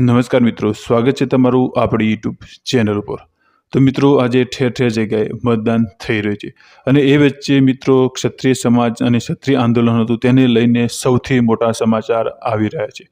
નમસ્કાર મિત્રો, સ્વાગત છે તમારું આપણી યુટ્યુબ ચેનલ ઉપર. તો મિત્રો, આજે ઠેર ઠેર જગ્યાએ મતદાન થઈ રહ્યું છે અને એ વચ્ચે મિત્રો ક્ષત્રિય સમાજ અને ક્ષત્રિય આંદોલન હતું, તેને લઈને સૌથી મોટા સમાચાર આવી રહ્યા છે.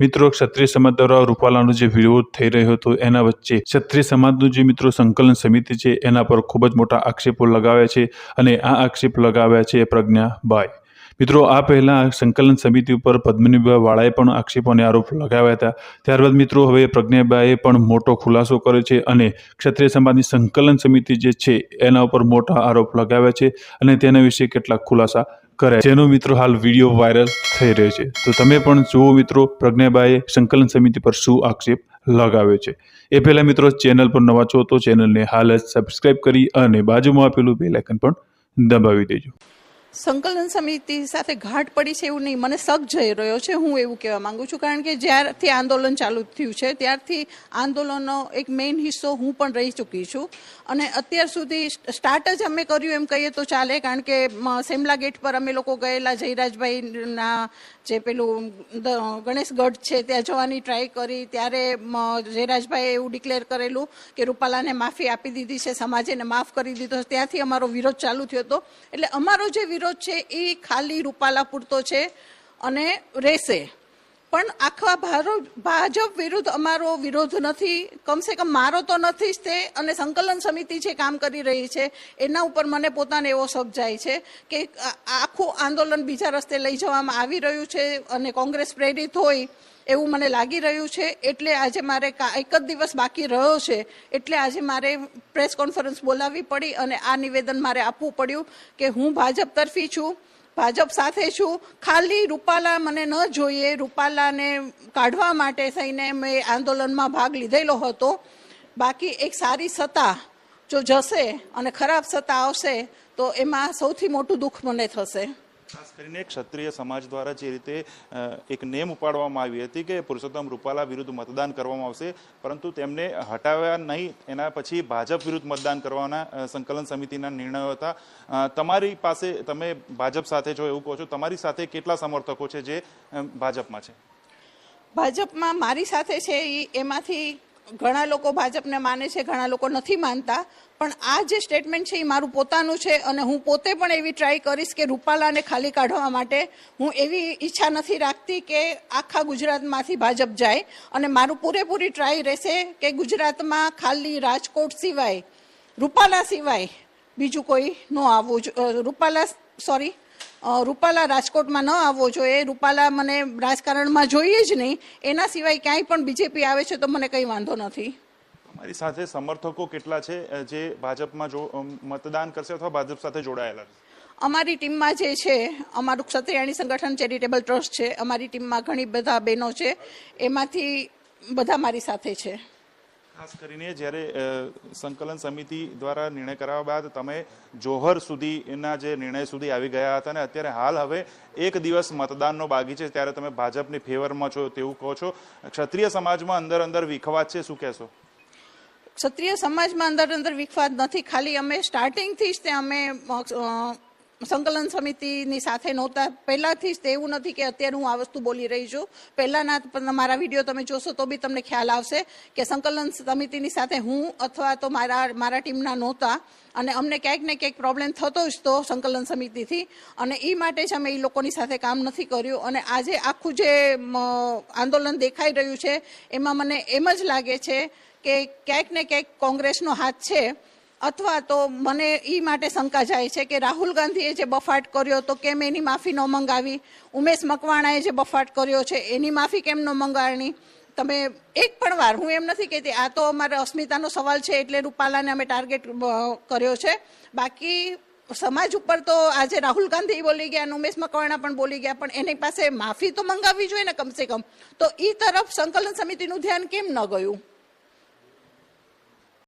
મિત્રો, ક્ષત્રિય સમાજ દ્વારા રૂપાલાનો જે વિરોધ થઈ રહ્યો હતો, એના વચ્ચે ક્ષત્રિય સમાજનું જે મિત્રો સંકલન સમિતિ છે, એના પર ખૂબ જ મોટા આક્ષેપો લગાવ્યા છે અને આ આક્ષેપ લગાવ્યા છે પ્રજ્ઞાબાઈ. મિત્રો, આ પહેલા સંકલન સમિતિ ઉપર પદ્મનીભાઈ વાળાએ પણ આક્ષેપ અને આરોપ લગાવ્યા હતા. ત્યારબાદ મિત્રો, હવે પ્રજ્ઞાબાએ પણ મોટો ખુલાસો કર્યો છે અને ક્ષત્રિય સમાજની સંકલન સમિતિ જે છે, એના ઉપર મોટા આરોપ લગાવ્યા છે અને તેના વિશે કેટલાક ખુલાસા કર્યા જેનો મિત્રો, હાલ વીડિયો વાયરલ થઈ રહ્યો છે. તો તમે પણ જુઓ મિત્રો, પ્રજ્ઞાબાઈએ સંકલન સમિતિ પર શું આક્ષેપ લગાવ્યો છે. એ પહેલા મિત્રો, ચેનલ પર નવા છો તો ચેનલને હાલ જ સબસ્ક્રાઇબ કરી અને બાજુમાં આપેલું બેલાઇકન પણ દબાવી દેજો. સંકલન સમિતિ સાથે ઘાટ પડી છે એવું નહીં. મને શક જઈ રહ્યો છે, હું એવું કહેવા માંગુ છું. કારણ કે જ્યારથી આંદોલન ચાલુ થયું છે, ત્યારથી આંદોલનનો એક મેઇન હિસ્સો હું પણ રહી ચૂકી છું. અને અત્યાર સુધી સ્ટાર્ટ જ અમે કર્યું એમ કહીએ તો ચાલે, કારણ કે સેમલા ગેટ પર અમે લોકો ગયેલા, જયરાજભાઈના જે પેલું ગણેશગઢ છે, ત્યાં જવાની ટ્રાય કરી. ત્યારે જયરાજભાઈએ એવું ડિક્લેર કરેલું કે રૂપાલાને માફી આપી દીધી છે સમાજે એને માફ કરી દીધો. ત્યાંથી અમારો વિરોધ ચાલુ થયો હતો. એટલે અમારો જે વિરોધ છે એ ખાલી રૂપાલા પૂરતો છે અને રહેશે. પણ આખા ભાજપ વિરુદ્ધ અમારો વિરોધ નથી. કમસે કમ મારો તો નથી જ તે અને સંકલન સમિતિ જે કામ કરી રહી છે, એના ઉપર મને પોતાને એવો શક જાય છે કે આખું આંદોલન બીજા રસ્તે લઈ જવામાં આવી રહ્યું છે અને કોંગ્રેસ પ્રેરિત હોય એવું મને લાગી રહ્યું છે. એટલે આજે મારે એક જ દિવસ બાકી રહ્યો છે. એટલે આજે મારે પ્રેસ કોન્ફરન્સ બોલાવવી પડી અને આ નિવેદન મારે આપવું પડ્યું કે હું ભાજપ તરફી છું. ભાજપ સાથે છું. ખાલી રૂપાલા મને ન જોઈએ. રૂપાલાને કાઢવા માટે થઈને મેં આંદોલનમાં ભાગ લીધેલો હતો. બાકી એક સારી સત્તા જો જશે અને ખરાબ સત્તા આવશે, તો એમાં સૌથી મોટું દુઃખ મને થશે. ખાસ કરીને ક્ષત્રિય સમાજ દ્વારા જે રીતે એક નેમ ઉપાડવામાં આવી હતી કે પુરુષોત્તમ રૂપાલા વિરુદ્ધ મતદાન કરવામાં આવશે, પરંતુ તેમને હટાવ્યા નહીં. એના પછી ભાજપ વિરુદ્ધ મતદાન કરવાના સંકલન સમિતિના નિર્ણયો હતા. તમારી પાસે, તમે ભાજપ સાથે જો એવું કહો છો, તમારી સાથે કેટલા સમર્થકો છે જે ભાજપમાં છે? ભાજપમાં મારી સાથે છે એમાંથી ઘણા લોકો ભાજપને માને છે, ઘણા લોકો નથી માનતા, પણ આ જે સ્ટેટમેન્ટ છે એ મારું પોતાનું છે અને હું પોતે પણ એવી ટ્રાય કરીશ કે રૂપાલાને ખાલી કાઢવા માટે હું એવી ઈચ્છા નથી રાખતી કે આખા ગુજરાતમાંથી ભાજપ જાય અને મારું પૂરેપૂરી ટ્રાય રહેશે કે ગુજરાતમાં ખાલી રાજકોટ સિવાય, રૂપાલા સિવાય બીજું કોઈ ન આવવું જો- રૂપાલા સોરી રૂપાલા રાજકોટમાં ન આવવો જોઈએ. રૂપાલા મને રાજકારણમાં જોઈએ જ નહીં. એના સિવાય ક્યાંય પણ બીજેપી આવે છે તો મને કંઈ વાંધો નથી. મારી સાથે સમર્થકો કેટલા છે જે ભાજપમાં જો મતદાન કરશે અથવા ભાજપ સાથે જોડાયેલા અમારી ટીમમાં જે છે અમારું ક્ષત્રિયાણી સંગઠન ચેરિટેબલ ટ્રસ્ટ છે. અમારી ટીમમાં ઘણી બધા બહેનો છે. એમાંથી બધા મારી સાથે છે. ખાસ કરીને જ્યારે સંકલન સમિતિ દ્વારા નિર્ણય કરાવ્યા બાદ તમે જોહર સુધીના જે નિર્ણય સુધી આવી ગયા હતા અને અત્યારે હાલ હવે એક દિવસ મતદાનનો બાકી છે ત્યારે તમે ભાજપની ફેવરમાં છો તેવું કહો છો. ક્ષત્રિય સમાજમાં અંદર અંદર વિખવાદ છે, શું કહેશો? ક્ષત્રિય સમાજમાં અંદર અંદર વિખવાદ નથી. ખાલી અમે સ્ટાર્ટિંગથી જ તે અમે સંકલન સમિતિની સાથે નહોતા. પહેલાંથી જ તે એવું નથી કે અત્યારે હું આ વસ્તુ બોલી રહી છું. પહેલાંના મારા વીડિયો તમે જોશો તો બી તમને ખ્યાલ આવશે કે સંકલન સમિતિની સાથે હું અથવા તો મારા મારા ટીમના નહોતા. અને અમને ક્યાંક ને ક્યાંક પ્રોબ્લેમ થતો જ તો સંકલન સમિતિથી. અને એ માટે જ અમે એ લોકોની સાથે કામ નથી કર્યું. અને આજે આખું જે આંદોલન દેખાઈ રહ્યું છે, એમાં મને એમ જ લાગે છે કે ક્યાંક ને ક્યાંક કોંગ્રેસનો હાથ છે. અથવા તો મને એ માટે શંકા જાય છે કે રાહુલ ગાંધીએ જે બફાટ કર્યો તો કેમ એની માફી ન મંગાવી? ઉમેશ મકવાણાએ જે બફાટ કર્યો છે, એની માફી કેમ ન મંગાવણી? તમે એક પણ વાર, હું એમ નથી કહેતી, આ તો અમારે અસ્મિતાનો સવાલ છે એટલે રૂપાલાને અમે ટાર્ગેટ કર્યો છે. બાકી સમાજ ઉપર તો આજે રાહુલ ગાંધી બોલી ગયા ઉમેશ મકવાણા પણ બોલી ગયા, પણ એની પાસે માફી તો મંગાવવી જોઈએ ને કમસે કમ. તો એ તરફ સંકલન સમિતિનું ધ્યાન કેમ ન ગયું?